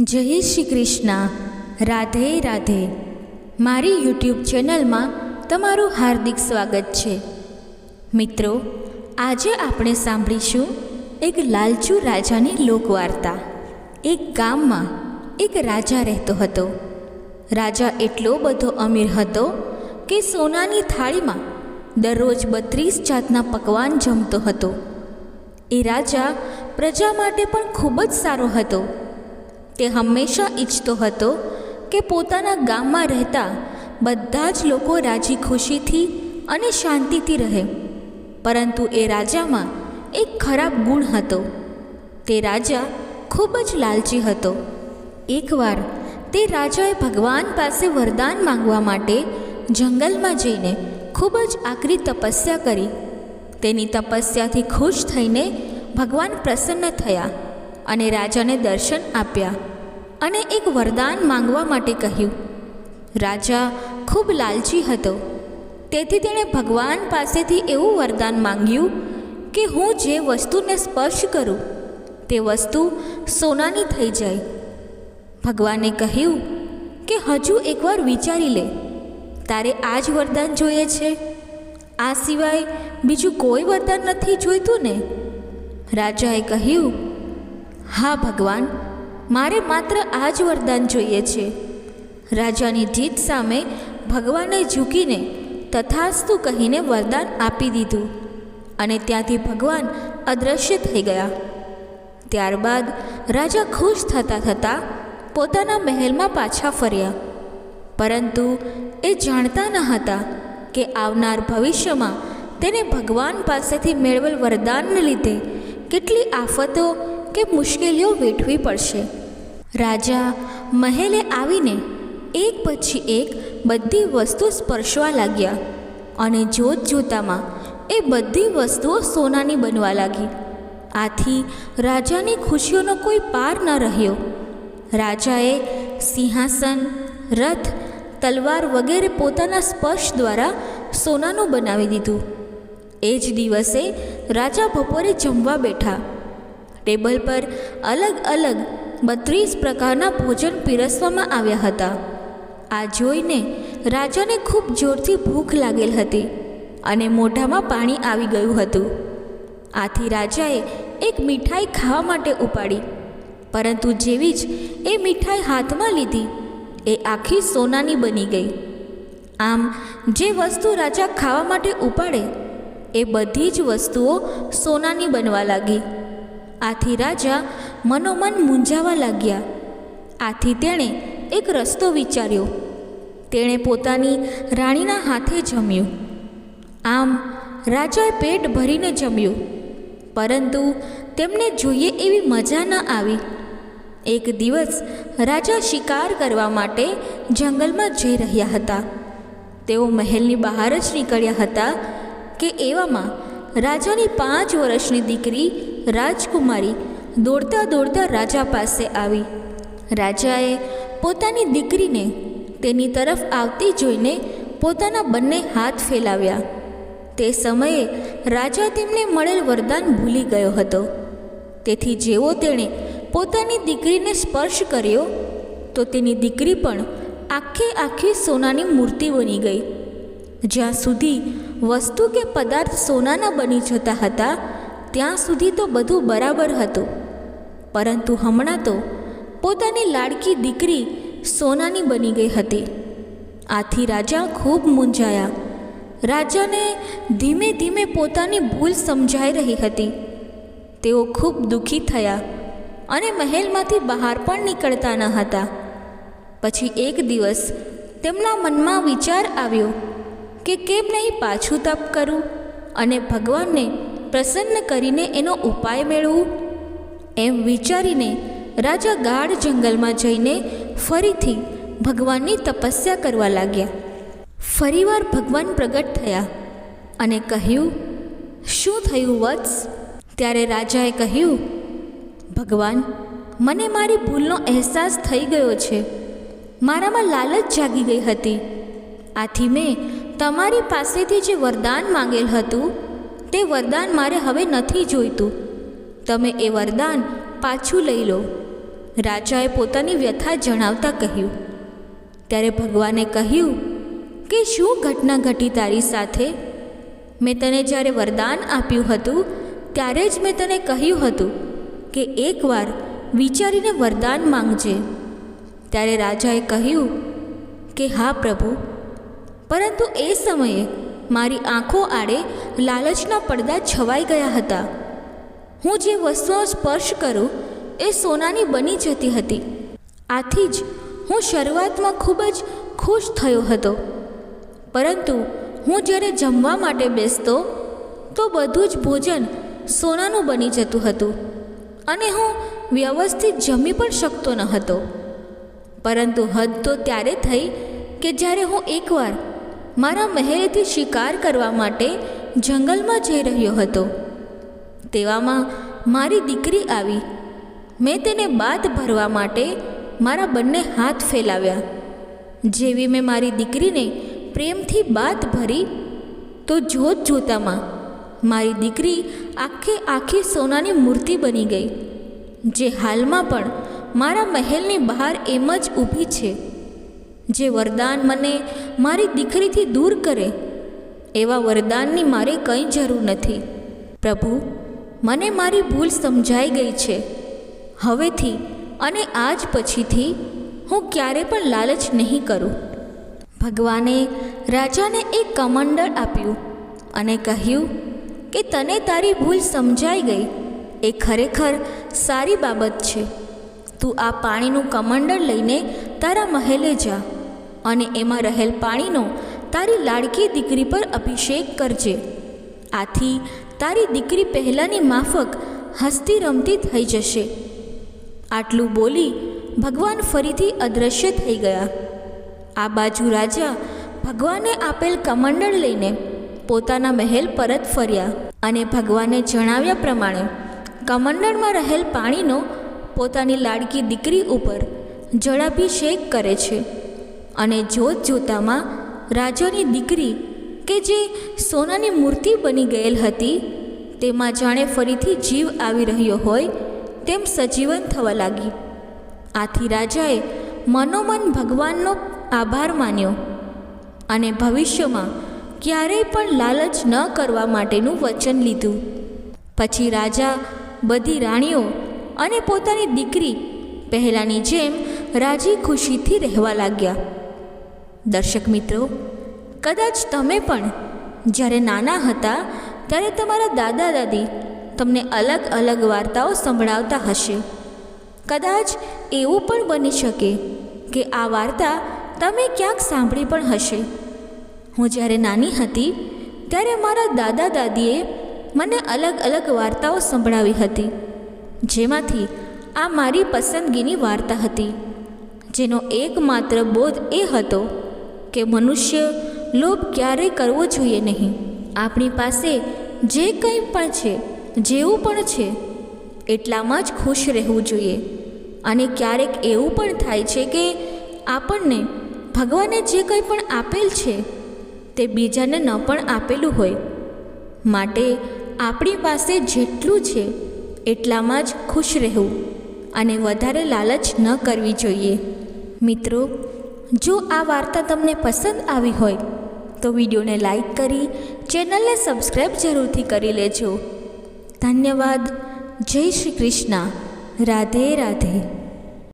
જય શ્રી કૃષ્ણ. રાધે રાધે. મારી યુટ્યુબ ચેનલમાં તમારું હાર્દિક સ્વાગત છે. મિત્રો, આજે આપણે સાંભળીશું એક લાલચુ રાજાની લોકવાર્તા. એક ગામમાં એક રાજા રહેતો હતો. રાજા એટલો બધો અમીર હતો કે સોનાની થાળીમાં દરરોજ બત્રીસ જાતના પકવાન જમતો હતો. એ રાજા પ્રજા માટે પણ ખૂબ જ સારો હતો. તે હંમેશા ઈચ્છતો હતો કે પોતાના ગામમાં રહેતા બધા જ લોકો રાજી ખુશીથી અને શાંતિથી રહે. પરંતુ એ રાજામાં એક ખરાબ ગુણ હતો. તે રાજા ખૂબ જ લાલચી હતો. એકવાર તે રાજાએ ભગવાન પાસે વરદાન માંગવા માટે જંગલમાં જઈને ખૂબ જ આકરી તપસ્યા કરી. તેની તપસ્યાથી ખુશ થઈને ભગવાન પ્રસન્ન થયા. અને રાજાને દર્શન આપ્યા અને એક વરદાન માંગવા માટે કહ્યું, રાજા ખૂબ લાલચી હતો. તેથી તેણે ભગવાન પાસેથી એવું વરદાન માંગ્યું કે હું જે વસ્તુને સ્પર્શ કરું, તે વસ્તુ સોનાની થઈ જાય. ભગવાને કહ્યું, કે હજુ એકવાર વિચારી લે. તારે આ જ વરદાન જોઈએ છે. આ સિવાય બીજું કોઈ વરદાન નથી જોઈતું ને? રાજાએ કહ્યું હા, ભગવાન. મારે માત્ર આ જ વરદાન જોઈએ છે. રાજાની જીત સામે ભગવાને ઝૂકીને તથાસ્તુ કહીને વરદાન આપી દીધું અને ત્યાંથી ભગવાન અદૃશ્ય થઈ ગયા. ત્યારબાદ રાજા ખુશ થતાં થતાં પોતાના મહેલમાં પાછા ફર્યા. પરંતુ એ જાણતા ન હતા કે આવનાર ભવિષ્યમાં તેને ભગવાન પાસેથી મેળવેલ વરદાનને લીધે કેટલી આફતો કે મુશ્કેલીઓ વેઠવી પડશે. રાજા મહેલે આવીને એક પછી એક બધી વસ્તુ સ્પર્શવા લાગ્યા અને જોત જોતામાં એ બધી વસ્તુઓ સોનાની બનવા લાગી. આથી રાજાની ખુશીઓનો કોઈ પાર ન રહ્યો. રાજાએ સિંહાસન, રથ, તલવાર વગેરે પોતાના સ્પર્શ દ્વારા સોનાનું બનાવી દીધું. એ જ દિવસે રાજા બપોરે જમવા બેઠા. ટેબલ પર અલગ અલગ બત્રીસ પ્રકારના ભોજન પીરસવામાં આવ્યા હતા. આ જોઈને રાજાને ખૂબ જોરથી ભૂખ લાગેલ હતી અને મોઢામાં પાણી આવી ગયું હતું. આથી રાજાએ એક મીઠાઈ ખાવા માટે ઉપાડી, પરંતુ જેવી જ એ મીઠાઈ હાથમાં લીધી, એ આખી સોનાની બની ગઈ. આમ, જે વસ્તુ રાજા ખાવા માટે ઉપાડે, એ બધી જ વસ્તુઓ સોનાની બનવા લાગી. આથી રાજા મનોમન મૂંઝાવા લાગ્યા. આથી તેણે એક રસ્તો વિચાર્યો. તેણે પોતાની રાણીના હાથે જમ્યું. આમ રાજાએ પેટ ભરીને જમ્યું. પરંતુ તેમને જોઈએ એવી મજા ન આવી. એક દિવસ રાજા શિકાર કરવા માટે જંગલમાં જઈ રહ્યા હતા. તેઓ મહેલની બહાર જ નીકળ્યા હતા કે એવામાં રાજાની પાંચ વર્ષની દીકરી રાજકુમારી દોડતા દોડતા રાજા પાસે આવી. રાજાએ પોતાની દીકરીને તેની તરફ આવતી જોઈને પોતાના બંને હાથ ફેલાવ્યા. તે સમયે રાજા તેમને મળેલ વરદાન ભૂલી ગયો હતો. તેથી જેવો તેણે પોતાની દીકરીને સ્પર્શ કર્યો, તો તેની દીકરી પણ આખે આખી સોનાની મૂર્તિ બની ગઈ. જ્યાં સુધી વસ્તુ કે પદાર્થ સોનાના બની જતા હતા ત્યાં સુધી તો બધું બરાબર હતું. પરંતુ હમણાં તો પોતાની લાડકી દીકરી સોનાની બની ગઈ હતી. આથી રાજા ખૂબ મૂંઝાયા. રાજાને ધીમે ધીમે પોતાની ભૂલ સમજાઈ રહી હતી. તેઓ ખૂબ દુઃખી થયા અને મહેલમાંથી બહાર પણ નીકળતા ન હતા. પછી એક દિવસ તેમના મનમાં વિચાર આવ્યો કે કેમ નહીં પાછું તપ કરું અને ભગવાનને પ્રસન્ન કરીને એનો ઉપાય મેળવું? એમ વિચારીને રાજા ગાઢ જંગલમાં જઈને ફરીથી ભગવાનની તપસ્યા કરવા લાગ્યા. ફરીવાર ભગવાન પ્રગટ થયા અને કહ્યું, શું થયું વત્સ? ત્યારે રાજાએ કહ્યું, ભગવાન, મને મારી ભૂલનો અહેસાસ થઈ ગયો છે. મારામાં લાલચ જાગી ગઈ હતી. આથી મેં તમારી પાસેથી જે વરદાન માંગેલ હતું તે વરદાન મારે હવે નથી જોઈતું. તમે એ વરદાન પાછું લઈ લો. રાજાએ પોતાની વ્યથા જણાવતા કહ્યું. ત્યારે ભગવાને કહ્યું કે શું ઘટના ઘટી તારી સાથે? મેં તને જ્યારે વરદાન આપ્યું હતું, ત્યારે જ મેં તને કહ્યું હતું કે એકવાર વિચારીને વરદાન માંગજે. ત્યારે રાજાએ કહ્યું કે હા પ્રભુ, પરંતુ એ સમયે મારી આંખો આડે લાલચના પડદા છવાઈ ગયા હતા. હું જે વસ્તુનો સ્પર્શ કરું, એ સોનાની બની જતી હતી. આથી જ હું શરૂઆતમાં ખૂબ જ ખુશ થયો હતો. પરંતુ હું જ્યારે જમવા માટે બેસતો, તો બધું જ ભોજન સોનાનું બની જતું હતું અને હું વ્યવસ્થિત જમી પણ શકતો ન હતો. પરંતુ હદ તો ત્યારે થઈ કે જ્યારે હું એકવાર મારા મહેલથી શિકાર કરવા માટે જંગલમાં જઈ રહ્યો હતો. તેવામાં મારી દીકરી આવી. મેં તેને બાદ ભરવા માટે મારા બંને હાથ ફેલાવ્યા. જેવી મેં મારી દીકરીને પ્રેમથી બાદ ભરી, તો જોત જોતામાં મારી દીકરી આખે આખી સોનાની મૂર્તિ બની ગઈ, જે હાલમાં પણ મારા મહેલની બહાર એમ જ ઊભી છે. જે વરદાન મને મારી દીકરીથી દૂર કરે, એવા વરદાનની મારે કંઈ જરૂર નથી. પ્રભુ, મને મારી ભૂલ સમજાઈ ગઈ છે. હવેથી અને આજ પછીથી હું ક્યારે પણ લાલચ નહીં કરું. ભગવાને રાજાને એક કમંડળ આપ્યું અને કહ્યું કે તને તારી ભૂલ સમજાઈ ગઈ, એ ખરેખર સારી બાબત છે. તું આ પાણીનું કમંડળ લઈને તારા મહેલે જા. અને એમાં રહેલ પાણીનો તારી લાડકી દીકરી પર અભિષેક કરજે. આથી તારી દીકરી પહેલાંની માફક હસતી રમતી થઈ જશે. આટલું બોલી ભગવાન ફરીથી અદૃશ્ય થઈ ગયા. આ બાજુ રાજા ભગવાને આપેલ કમંડળ લઈને પોતાના મહેલ પરત ફર્યા અને ભગવાને જણાવ્યા પ્રમાણે કમંડળમાં રહેલ પાણીનો પોતાની લાડકી દીકરી ઉપર જળાભિષેક કરે છે. અને જોત જોતામાં રાજાની દીકરી કે જે સોનાની મૂર્તિ બની ગયેલ હતી, તેમાં જાણે ફરીથી જીવ આવી રહ્યો હોય તેમ સજીવન થવા લાગી. આથી રાજાએ મનોમન ભગવાનનો આભાર માન્યો અને ભવિષ્યમાં ક્યારેય પણ લાલચ ન કરવા માટેનું વચન લીધું. પછી રાજા બધી રાણીઓ અને પોતાની દીકરી પહેલાંની જેમ રાજી ખુશીથી રહેવા લાગ્યા. દર્શક મિત્રો, કદાચ તમે પણ જ્યારે નાના હતા ત્યારે તમારા દાદા દાદી તમને અલગ અલગ વાર્તાઓ સંભળાવતા હશે. કદાચ એવું પણ બની શકે કે આ વાર્તા તમે ક્યાંક સાંભળી પણ હશે. હું જ્યારે નાની હતી ત્યારે મારા દાદા દાદીએ મને અલગ અલગ વાર્તાઓ સંભળાવી હતી, જેમાંથી આ મારી પસંદગીની વાર્તા હતી, જેનો એકમાત્ર બોધ એ હતો કે મનુષ્ય લોભ ક્યારેય કરવો જોઈએ નહીં. આપણી પાસે જે કંઈ પણ છે, જેવું પણ છે, એટલામાં જ ખુશ રહેવું જોઈએ. અને ક્યારેક એવું પણ થાય છે કે આપણને ભગવાને જે કંઈ પણ આપેલ છે, તે બીજાને ન પણ આપેલું હોય. માટે આપણી પાસે જેટલું છે, એટલામાં જ ખુશ રહેવું. અને વધારે લાલચ ન કરવી જોઈએ. મિત્રો જો આ વાર્તા તમને પસંદ આવી હોય, તો વિડીયોને લાઈક કરી, ચેનલને સબસ્ક્રાઈબ જરૂરથી કરી લેજો. ધન્યવાદ. જય શ્રી કૃષ્ણ. રાધે રાધે.